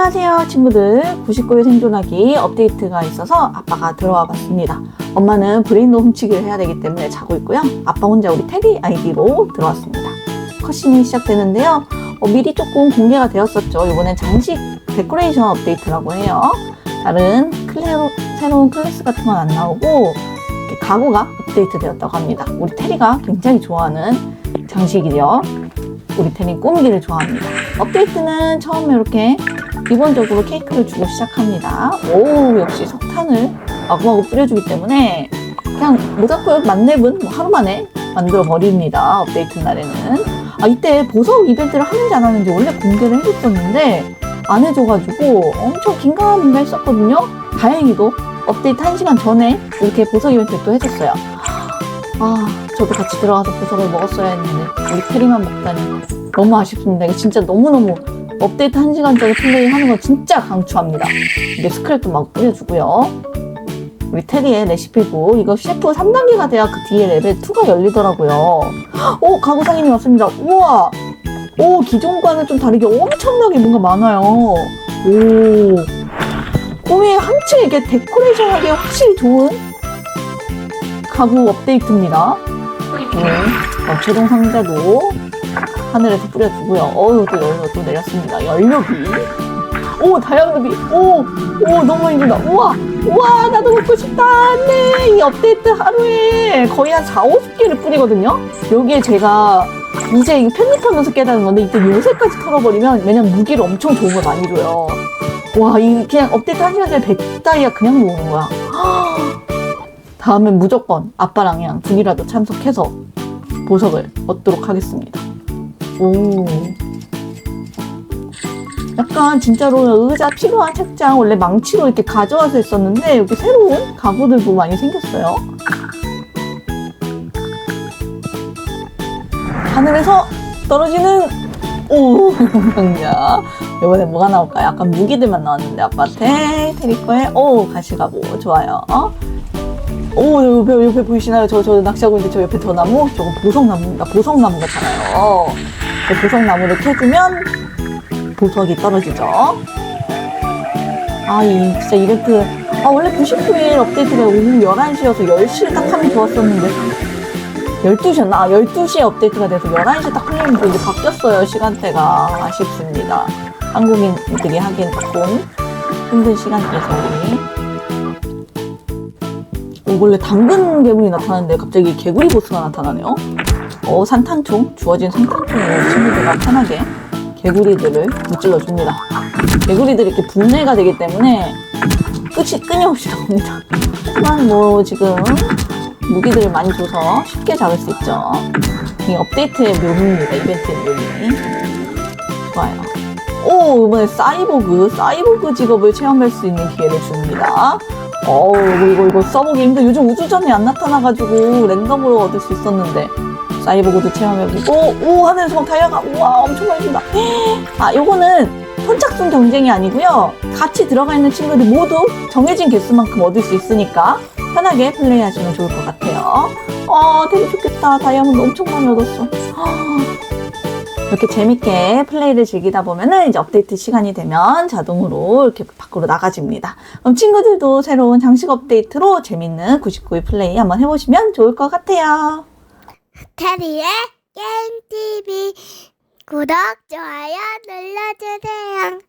안녕하세요 친구들. 99일 생존하기 업데이트가 있어서 아빠가 들어와 봤습니다. 엄마는 브레인도 훔치기를 해야 되기 때문에 자고 있고요. 아빠 혼자 우리 테디 아이디로 들어왔습니다. 컷신이 시작되는데요. 어, 미리 조금 공개가 되었었죠. 이번엔 장식 데코레이션 업데이트라고 해요. 다른 클레로, 새로운 클래스 같은 건 안 나오고 가구가 업데이트 되었다고 합니다. 우리 테리가 굉장히 좋아하는 장식이죠. 우리 테리 꾸미기를 좋아합니다. 업데이트는 처음에 이렇게 기본적으로 케이크를 주고 시작합니다. 오, 역시 석탄을 마구마구 뿌려주기 때문에 그냥 모자코역 만렙은 뭐 하루 만에 만들어 버립니다. 업데이트 날에는. 아, 이때 보석 이벤트를 하는지 안 하는지 원래 공개를 해줬었는데 안 해줘가지고 엄청 긴가민가 했었거든요. 다행히도 업데이트 1시간 전에 이렇게 보석 이벤트를 또 해줬어요. 아, 저도 같이 들어가서 보석을 먹었어야 했는데 우리 테리만 먹다니 너무 아쉽습니다. 이게 진짜 너무너무 업데이트 1시간짜리 플레이 하는 거 진짜 강추합니다. 이게 스크랩도 막 뿌려주고요. 우리 테리의 레시피고 이거 셰프 3단계가 돼야 그 뒤에 레벨 2가 열리더라고요. 오 가구 상인이 왔습니다. 우와 오 기존과는 좀 다르게 엄청나게 뭔가 많아요. 오 꿈이 한층 이게 데코레이션하기 확실히 좋은 가구 업데이트입니다. 네, 어, 최종 상자도 하늘에서 뿌려주고요. 어우, 또 연료 또 내렸습니다. 연료비. 오, 다이아몬드비. 오, 오, 너무 많이 준다. 우와, 우와, 나도 먹고 싶다. 네, 이 업데이트 하루에 거의 한 4, 50개를 뿌리거든요. 여기에 제가 이제 이거 편집하면서 깨달은 건데, 이때 요새까지 털어버리면, 왜냐면 무기를 엄청 좋은 걸 많이 줘요. 와, 이 그냥 업데이트 한 시간 전에 100다이아 그냥 모으는 거야. 다음엔 무조건 아빠랑 그냥 둘이라도 참석해서 보석을 얻도록 하겠습니다. 오. 약간 진짜로 의자 필요한 책장 원래 망치로 이렇게 가져와서 했었는데 여기 새로운 가구들도 많이 생겼어요. 하늘에서 떨어지는 오 상자 이번에 뭐가 나올까? 약간 무기들만 나왔는데 아빠한테 테리 거에 오 가시가고 좋아요. 오 옆에 옆에 보이시나요? 저 저 낚시하고 있는데 저 옆에 저 나무 저거 보석나무입니다. 보석나무 같잖아요. 그 보석나무를 캐주면 보석이 떨어지죠. 아, 이 진짜 이벤트. 아, 원래 99일 업데이트가 오후 11시여서 10시를 딱 하면 좋았었는데. 12시였나? 아, 12시에 업데이트가 돼서 11시 딱 풀리는데 이제 바뀌었어요. 시간대가. 아쉽습니다. 한국인들이 하기엔 조금 힘든. 오, 원래 당근 괴물이 나타나는데 갑자기 개구리 보스가 나타나네요. 어, 산탄총, 주어진 산탄총으로 친구들과 편하게 개구리들을 무찔러 줍니다. 개구리들이 이렇게 분해가 되기 때문에 끝이 끊임없이 나옵니다. 하지만 뭐 지금 무기들을 많이 줘서 쉽게 잡을 수 있죠. 이 업데이트의 묘미입니다. 이벤트의 묘미. 좋아요. 오, 이번에 사이보그, 사이보그 직업을 체험할 수 있는 기회를 줍니다. 어우, 이거, 이거, 이거 써보기 힘들. 요즘 우주전이 안 나타나가지고 랜덤으로 얻을 수 있었는데. 사이보그도 체험해보고. 오 하늘에서 막 다이아가. 우와 엄청 많이 준다. 아 요거는 선착순 경쟁이 아니고요. 같이 들어가 있는 친구들 모두 정해진 개수만큼 얻을 수 있으니까 편하게 플레이하시면 좋을 것 같아요. 아 되게 좋겠다. 다이아몬드 엄청 많이 얻었어. 아, 이렇게 재밌게 플레이를 즐기다 보면은 이제 업데이트 시간이 되면 자동으로 이렇게 밖으로 나가집니다. 그럼 친구들도 새로운 장식 업데이트로 재밌는 99일 플레이 한번 해보시면 좋을 것 같아요. 테리의 게임 TV 구독 좋아요 눌러주세요.